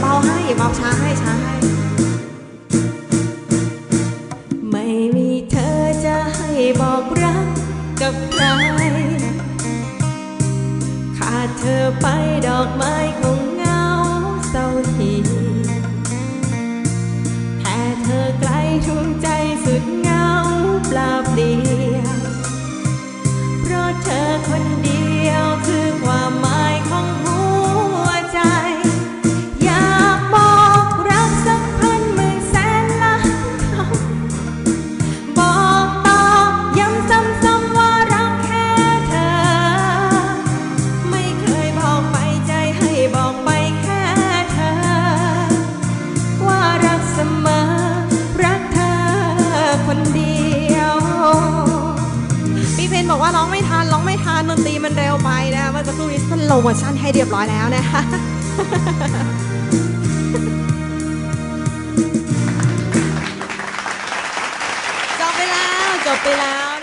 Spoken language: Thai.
เบาให้เบาช้าให้ช้าให้ ไม่มีเธอจะให้บอกรักกับใคร ขาดเธอไปดอกไม้คงเงาเศร้าที อกว่าร้องไม่ทันร้องไม่ทันดนตรีมันเร็วไปนะเมื่อสักครู่นี้สโลว์ชั่นให้เรียบร้อยแล้วนะคะจบไปแล้วจบไปแล้ว